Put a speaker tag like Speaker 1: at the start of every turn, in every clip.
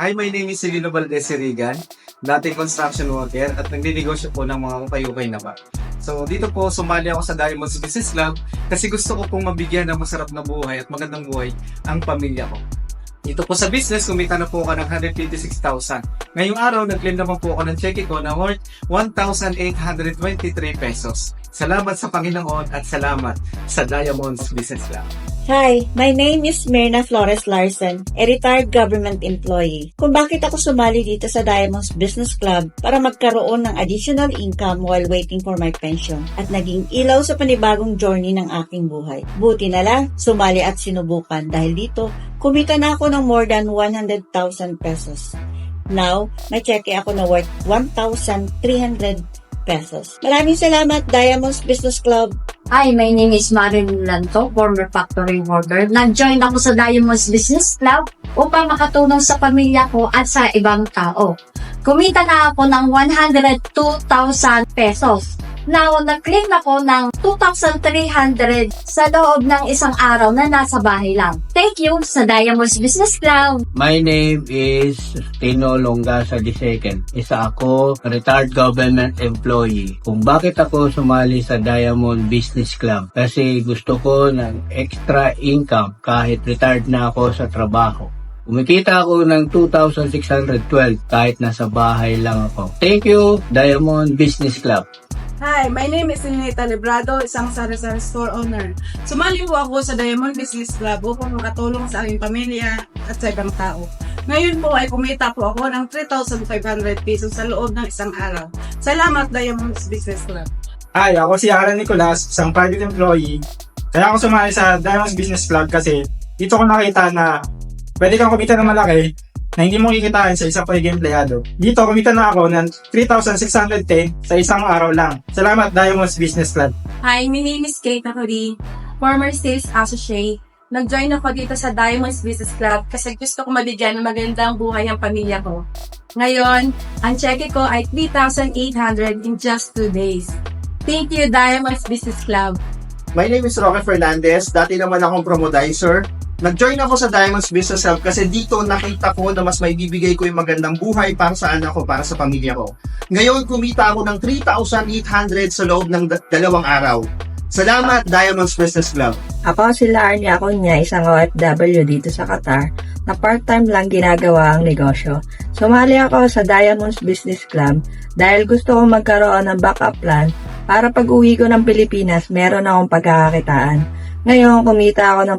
Speaker 1: Hi, my name is Celino Valdez Sirigan, dating construction worker at nagdinegosyo po ng mga ukay-ukay na ba. So dito po sumali ako sa Diamonds Business Club kasi gusto ko pong mabigyan ng masarap na buhay at magandang buhay ang pamilya ko. Dito po sa business, kumita na po ako ng 156,000. Ngayong araw, nag-claim naman po ako ng cheque ko na worth 1,823 pesos. Salamat sa Panginoon at salamat sa Diamonds Business Club.
Speaker 2: Hi, my name is Myrna Flores Larson, a retired government employee. Kung bakit ako sumali dito sa Diamonds Business Club para magkaroon ng additional income while waiting for my pension at naging ilaw sa panibagong journey ng aking buhay. Buti na lang, sumali at sinubukan dahil dito, kumita na ako ng more than 100,000 pesos. Now, may cheque ako na worth 1,300 pesos. Maraming salamat, Diamonds Business Club.
Speaker 3: Hi, my name is Marilyn Lanto, former factory worker. Nag-join ako sa Diamonds Business Club upang makatulong sa pamilya ko at sa ibang tao. Kumita na ako ng 102,000 pesos. Now, nag-claim ako ng 2,300 sa loob ng isang araw na nasa bahay lang. Thank you sa Diamonds Business Club.
Speaker 4: My name is Tino Longasa II. Isa ako retired government employee. Kung bakit ako sumali sa Diamond Business Club? Kasi gusto ko ng extra income kahit retired na ako sa trabaho. Kumikita ako ng 2,612 kahit nasa bahay lang ako. Thank you, Diamond Business Club.
Speaker 5: Hi, my name is Ninita Librado, isang sari-sari store owner. Sumali po ako sa Diamond Business Club upang makatulong sa aking pamilya at sa ibang tao. Ngayon po ay kumita po ako ng 3,500 pesos sa loob ng isang araw. Salamat Diamond Business Club.
Speaker 6: Hi, ako si Aaron Nicolas, isang private employee. Kaya ako sumali sa Diamonds Business Club kasi dito ko nakita na pwede kang kumita ng malaki na hindi mo kikitain sa isang pagiging empleyado. Dito, kumita na ako ng 3,610 sa isang araw lang. Salamat, Diamonds Business Club.
Speaker 7: Hi, my name is Kate Nakuri, former sales associate. Nag-join ako dito sa Diamonds Business Club kasi gusto ko mabigyan ng magandang buhay ang pamilya ko. Ngayon, ang cheque ko ay 3,800 in just 2 days. Thank you, Diamonds Business Club.
Speaker 8: My name is Roque Fernandez. Dati naman akong promodizer. Nag-join ako sa Diamonds Business Hub kasi dito nakita ko na mas may bibigay ko yung magandang buhay para sa anak ko, para sa pamilya ko. Ngayon, kumita ako ng 3,800 sa loob ng da- dalawang araw. Salamat, Diamonds Business Club.
Speaker 9: Ako si Larnie Acuña, isang OFW dito sa Qatar, na part-time lang ginagawa ang negosyo. Sumali ako sa Diamonds Business Club dahil gusto kong magkaroon ng backup plan para pag uwi ko ng Pilipinas, meron akong pagkakakitaan. Ngayon, kumita ako ng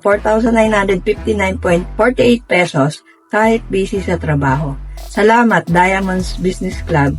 Speaker 9: 4,959.48 pesos kahit busy sa trabaho. Salamat, Diamonds Business Club.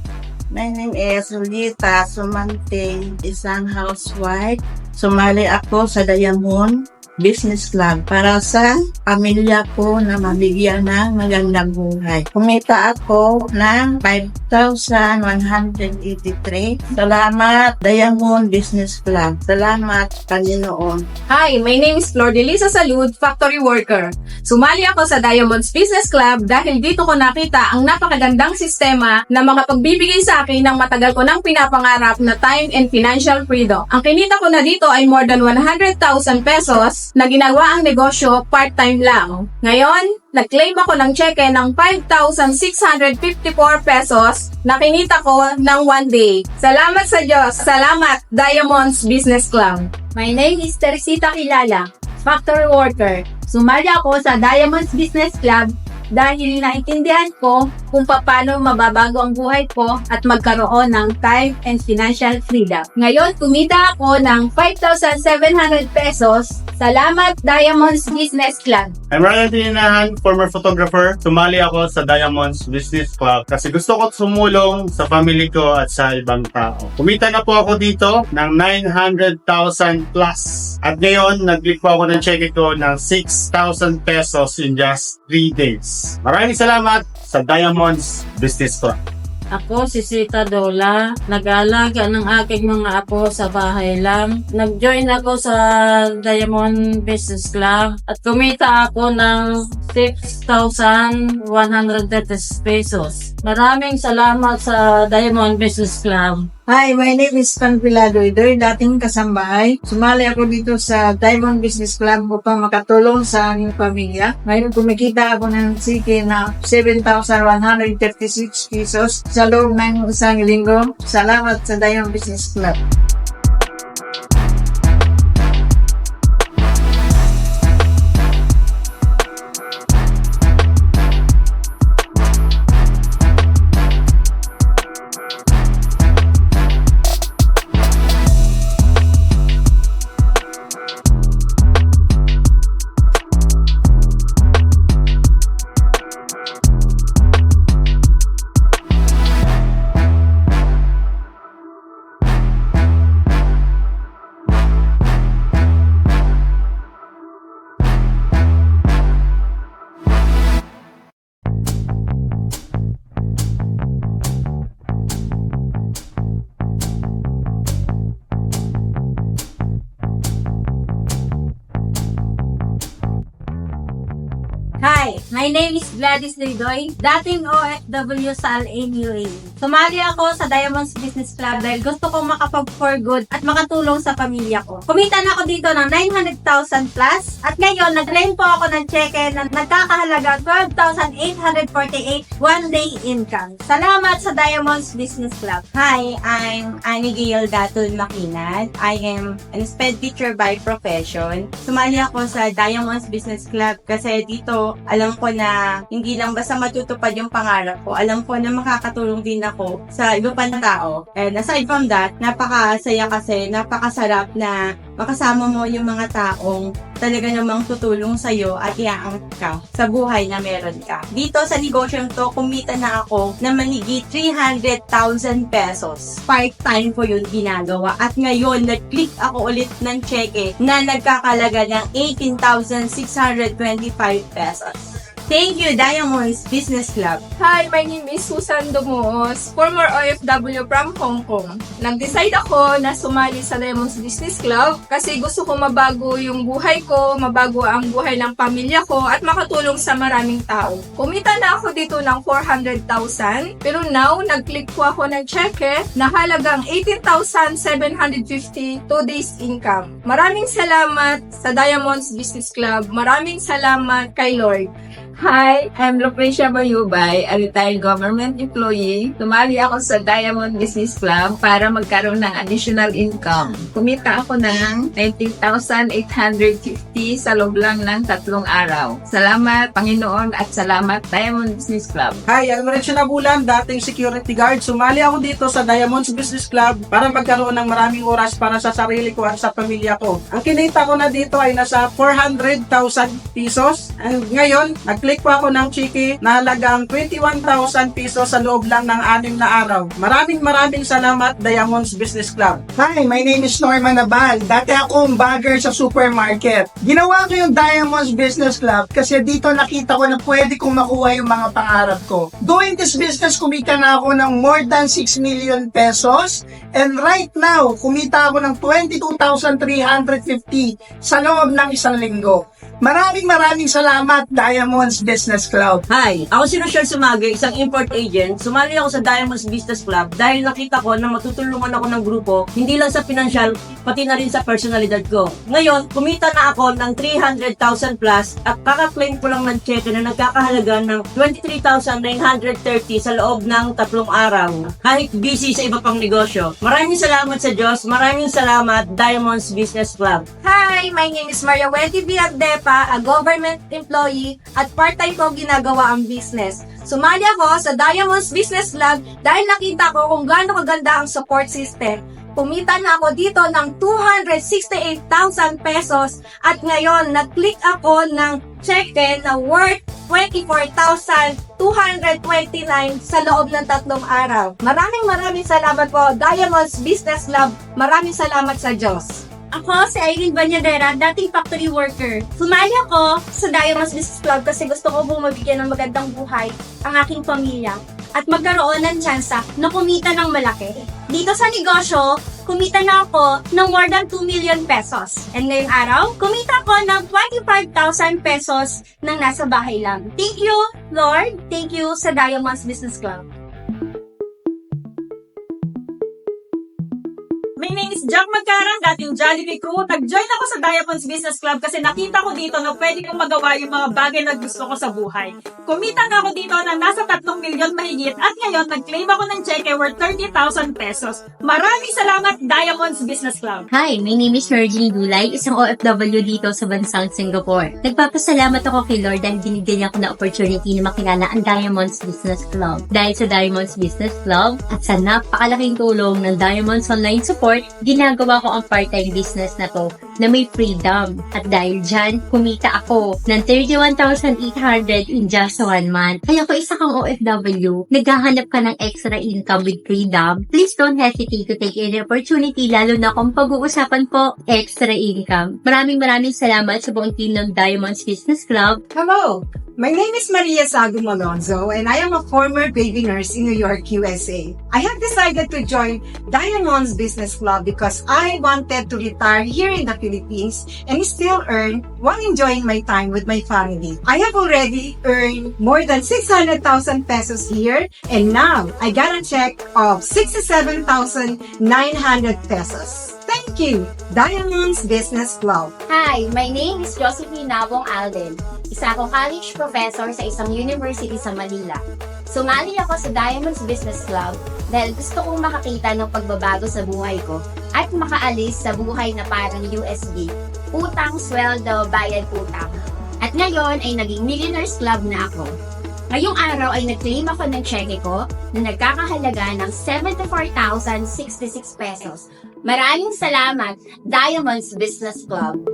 Speaker 10: My name is Lita Sumanting, isang housewife. Sumali ako sa Diamond Business Club para sa pamilya ko na mabigyan ng magandang buhay. Kumita ako ng 5,183. Salamat, Diamond Business Club. Salamat, Panginoon.
Speaker 7: Hi, my name is Flor de Lisa Salud, factory worker. Sumali ako sa Diamonds Business Club dahil dito ko nakita ang napakagandang sistema na makapagbibigay sa akin ng matagal ko nang pinapangarap na time and financial freedom. Ang kinita ko na dito ay more than 100,000 pesos na ginagawa ang negosyo part-time lang. Ngayon, nag-claim ako ng cheque ng 5,654 pesos na kinita ko ng one day. Salamat sa Diyos! Salamat, Diamonds Business Club!
Speaker 3: My name is Teresita Kilala, factory worker. Sumali ako sa Diamonds Business Club dahil naintindihan ko kung paano mababago ang buhay ko at magkaroon ng time and financial freedom. Ngayon, kumita ako ng 5,700 pesos. Salamat, Diamonds Business Club.
Speaker 11: I'm Ryan Tininahan, former photographer. Sumali ako sa Diamonds Business Club kasi gusto ko sumulong sa family ko at sa ibang tao. Kumita na po ako dito ng 900,000 plus. At ngayon, nag-click po ako ng cheque ko ng 6,000 pesos in just 3 days. Maraming salamat sa Diamonds Business Club.
Speaker 12: Ako si Sita Dola, nag-aalaga ng aking mga apo sa bahay lang. Nag-join ako sa Diamond Business Club at kumita ako ng 6,130 pesos. Maraming salamat sa Diamond Business Club.
Speaker 10: Hi, my name is Panpilado Idoy, dating kasambahay. Sumali ako dito sa Diamond Business Club upang makatulong sa aming pamilya. Ngayon kumikita ako ng siki na 7,136 pesos sa loob ng isang linggo. Salamat sa Diamond Business Club.
Speaker 13: Hi, my name is Gladys Lidoy, dating OFW sa Al-Ain UAE. Sumali ako sa Diamonds Business Club dahil gusto kong makapag-for good at makatulong sa pamilya ko. Kumita na ako dito ng 900,000 plus at ngayon nag-claim po ako ng cheque na nagkakahalaga 12,848 one day income. Salamat sa Diamonds Business Club.
Speaker 14: Hi, I'm Annie Gail Datul Makinat. I am an SPED teacher by profession. Sumali ako sa Diamonds Business Club kasi dito alam ko na hindi lang basta matutupad yung pangarap ko. Alam ko na makakatulong din ako sa iba pa na tao. And aside from that, napakasaya kasi, napakasarap na makasama mo yung mga taong talaga namang tutulong sa'yo at iaangkat ka sa buhay na meron ka. Dito sa negosyong to, kumita na ako na manigi 300,000 pesos. Part-time ko yun ginagawa. At ngayon, nag-click ako ulit ng cheque na nagkakalaga ng 18,625 pesos. Thank you, Diamonds Business Club.
Speaker 7: Hi, my name is Susan Dumuos, former OFW from Hong Kong. Nag-decide ako na sumali sa Lemons Business Club kasi gusto ko mabago yung buhay ko, mabago ang buhay ng pamilya ko at makatulong sa maraming tao. Kumita na ako dito ng 400,000 pero now nag-click po ako ng cheque na halagang 18,750 two days income. Maraming salamat sa Diamonds Business Club. Maraming salamat kay Lord.
Speaker 15: Hi, I'm Lucrecia Bayubay, a retired government employee. Tumali ako sa Diamond Business Club para magkaroon ng additional income. Kumita ako ng 19,850 sa loob lang ng tatlong araw. Salamat, Panginoon, at salamat, Diamond Business Club.
Speaker 5: Hi, Renzo Nabulan, dating security guard. Sumali ako dito sa Diamonds Business Club para magkaroon ng maraming oras para sa sarili ko at sa pamilya ko. Ang kinita ko na dito ay nasa 400,000 pesos. And ngayon, nag-click po ako ng chiki na halagang 21,000 pesos sa loob lang ng anim na araw. Maraming maraming salamat, Diamonds Business Club.
Speaker 16: Hi, my name is Norman Nabal. Dati akong bagger sa supermarket. Ginawa ko yung Diamonds Business Club kasi dito nakita ko na pwede kong makuha yung mga pangarap ko. Doing this business, kumita na ako ng more than 6 million pesos. And right now, kumita ako ng 22,350 sa loob ng isang linggo. Maraming maraming salamat, Diamonds Business Club.
Speaker 17: Hi, ako si Rochelle Sumage, isang import agent. Sumali ako sa Diamonds Business Club dahil nakita ko na matutulungan ako ng grupo, hindi lang sa financial, pati na rin sa personalidad ko. Ngayon, kumita na ako ng 300,000 plus at kaka-claim ko lang ng cheque na nagkakahalaga ng 23,930 sa loob ng tatlong araw. Kahit busy sa iba pang negosyo. Maraming salamat sa Diyos, maraming salamat Diamonds Business Club.
Speaker 7: Hi, my name is Maria Wendy Villardepa, a government employee at part-time ko ginagawa ang business. Sumali ako sa Diamonds Business Club dahil nakita ko kung gaano kaganda ang support system. Kumita na ako dito ng 268,000 pesos at ngayon nag-click ako ng cheque na worth 24,229 sa loob ng tatlong araw. Maraming maraming salamat po Diamonds Business Club. Maraming salamat sa Diyos.
Speaker 14: Ako si Irene Banyadera, dating factory worker. Sumali ako sa Diamonds Business Club kasi gusto ko pong mabigyan ng magandang buhay ang aking pamilya at magkaroon ng tsansa na kumita ng malaki. Dito sa negosyo, kumita na ako ng more than 2 million pesos. And ngayong araw, kumita ko ng 25,000 pesos nang nasa bahay lang. Thank you, Lord. Thank you sa Diamonds Business Club.
Speaker 18: Is Jack Magkarang, dating Jollibee crew. Nag-join ako sa Diamonds Business Club kasi nakita ko dito na pwede kong magawa yung mga bagay na gusto ko sa buhay. Kumita na ako dito na nasa 3 milyon mahigit at ngayon nag-claim ako ng cheque worth 30,000 pesos. Maraming salamat Diamonds Business Club.
Speaker 19: Hi, my name is Virgin Dulay, isang OFW dito sa bansang Singapore. Nagpapasalamat ako kay Lord dahil binigyan ako ng opportunity na makilala ang Diamonds Business Club. Dahil sa Diamonds Business Club at sa napakalaking tulong ng Diamonds Online Support, ginagawa ko ang part-time business na to na may freedom. At dahil dyan, kumita ako ng 31,800 in just one month. Kaya kung isa kang OFW, naghahanap ka ng extra income with freedom, please don't hesitate to take any opportunity, lalo na kung pag-uusapan po, extra income. Maraming maraming salamat sa buong team ng Diamonds Business Club.
Speaker 20: Hello, my name is Maria Sagum Alonzo and I am a former baby nurse in New York, USA. I have decided to join Diamonds Business Club because I wanted to retire here in the Philippines and still earn while enjoying my time with my family. I have already earned more than 600,000 pesos here and now I got a check of 67,900 pesos. Thank you, Diamonds Business Club.
Speaker 3: Hi, my name is Josephine Nabong Alden. Isa akong college professor sa isang university sa Manila. Sumali ako sa Diamonds Business Club dahil gusto kong makakita ng pagbabago sa buhay ko at makaalis sa buhay na parang USB. Utang, sweldo, bayad utang. At ngayon ay naging Millionaires Club na ako. Ngayong araw ay nag-claim ako ng cheque ko na nagkakahalaga ng 74,066 pesos. Maraming salamat, Diamonds Business Club.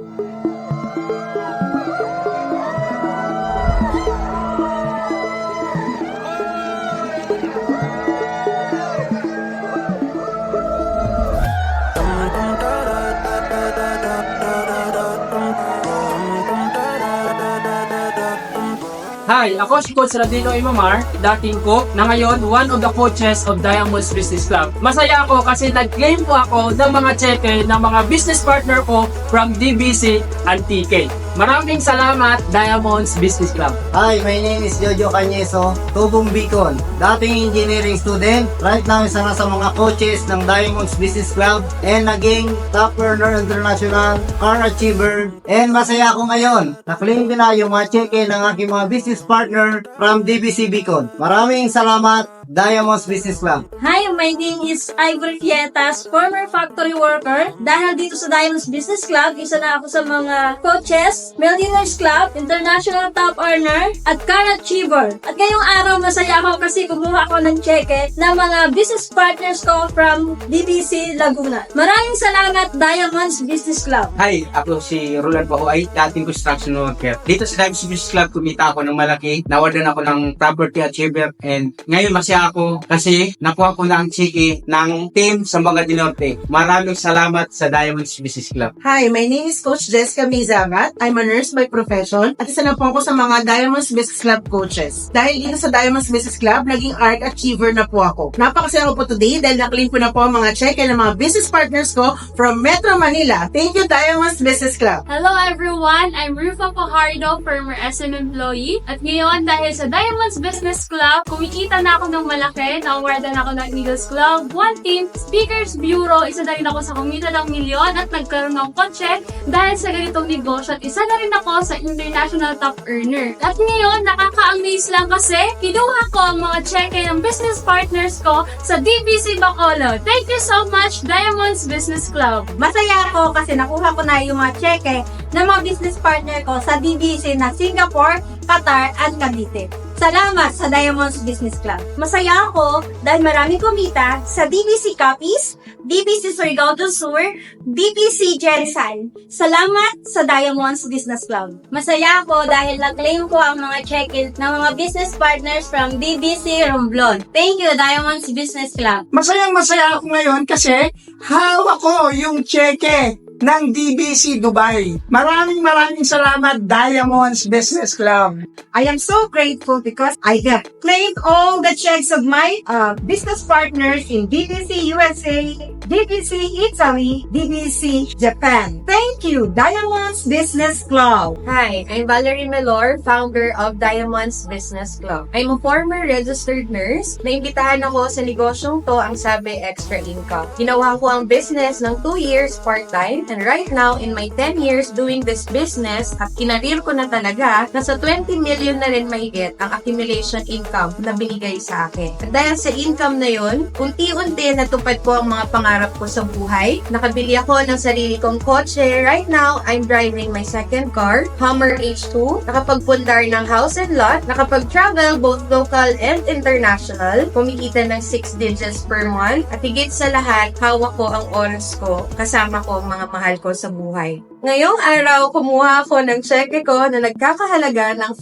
Speaker 21: Hi, ako si Coach Radino Imamar, dating cook, na ngayon one of the coaches of Diamonds Business Club. Masaya ako kasi nag-claim po ako ng mga cheque ng mga business partner ko from DBC and TK. Maraming salamat, Diamonds Business Club.
Speaker 22: Hi, my name is Jojo Canyeso, Tubong Bicol. Dating engineering student, right now isa na sa mga coaches ng Diamonds Business Club and naging top earner international, car achiever, and masaya ako ngayon. Naklaim din na yung mga cheque ng aking mga business partner from DBC Bicol. Maraming salamat, Diamonds Business Club.
Speaker 23: Hi, my name is Ivor Fietas, former factory worker. Dahil dito sa Diamonds Business Club, isa na ako sa mga coaches, Millionaires Club, International Top Earner, at Car Achiever. At ngayong araw, masaya ako kasi kumuha ako ng cheque ng mga business partners ko from DBC Laguna. Maraming salamat, Diamonds Business Club.
Speaker 24: Hi, ako si Roland Bahuay, dating construction worker. Dito sa Dives Business Club, kumita ako ng malaki. Nawalan ako ng property achiever and ngayon masaya ako kasi nakuha ko na ang chiki ng team sa mga dinorte. Maraming salamat sa Diamonds Business Club.
Speaker 5: Hi, my name is Coach Jessica Mizagat. I'm a nurse by profession at isa na po ako sa mga Diamonds Business Club coaches. Dahil dito sa Diamonds Business Club, naging ARC Achiever na po ako. Napakasaya ko po today dahil naklaim ko na po ang mga cheque ng mga business partners ko from Metro Manila. Thank you, Diamonds Business Club.
Speaker 25: Hello everyone! I'm Rufa Fajardo, former SM employee. At ngayon, dahil sa Diamonds Business Club, kumikita na ako ng malaki. Na-awardan ako ng Eagles Club, One Team, Speakers Bureau. Isa na rin ako sa kumita ng milyon at nagkaroon ng kotse dahil sa ganitong negosyo. At isa na rin ako sa International Top Earner. At ngayon, nakaka-amaze lang kasi kinuha ko ang mga cheque ng business partners ko sa DBC Bacolod. Thank you so much, Diamonds Business Club.
Speaker 23: Masaya ako kasi nakuha ko na yung mga cheque ng mga business partner ko sa DBC na Singapore, Qatar, at Cavite. Salamat sa Diamonds Business Club. Masaya ako dahil maraming kumita sa DBC Copies, DBC Surigao del Sur, DBC Jensen. Salamat sa Diamonds Business Club. Masaya ako dahil na-claim ko ang mga check-in ng mga business partners from DBC Romblon. Thank you, Diamonds Business Club.
Speaker 16: Masayang masaya ako ngayon kasi hawak ko yung cheque ng DBC Dubai. Maraming maraming salamat Diamonds Business Club.
Speaker 20: I am so grateful because I have claimed all the checks of my uh, business partners in DBC USA, DBC Italy, DBC Japan. Thank you, Diamonds Business Club.
Speaker 26: Hi, I'm Valerie Melor, founder of Diamonds Business Club. I'm a former registered nurse. Naimbitahan ako sa negosyong to ang sabi extra income. Ginawa ko ang business ng 2 years part-time and right now in my 10 years doing this business at kinarir ko na talaga, nasa 20 million na rin mahigit ang accumulation income na binigay sa akin. At dahil sa income na yun, unti-unti natupad ko ang mga pangarap ko sa buhay. Nakabili ako ng sarili kong kotse. Right now, I'm driving my second car, Hummer H2. Nakapagpundar ng house and lot. Nakapag-travel both local and international. Kumikita ng 6 digits per month. At higit sa lahat, hawak ko ang oras ko. Kasama ko ang mga mahal ko sa buhay. Ngayong araw, kumuha ako ng cheque ko na nagkakahalaga ng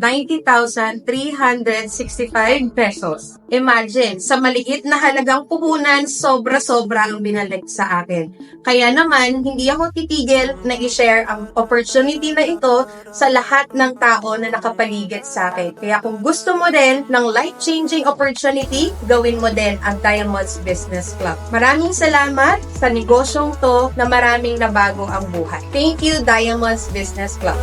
Speaker 26: 590,365 pesos. Imagine, sa maliit na halagang puhunan, sobra-sobra ang binalik sa akin. Kaya naman, hindi ako titigil na i-share ang opportunity na ito sa lahat ng tao na nakapaligid sa akin. Kaya kung gusto mo din ng life-changing opportunity, gawin mo din ang Diamonds Business Club. Maraming salamat sa negosyong to na maraming nabago ang buhay. Thank you, Diamonds Business Club.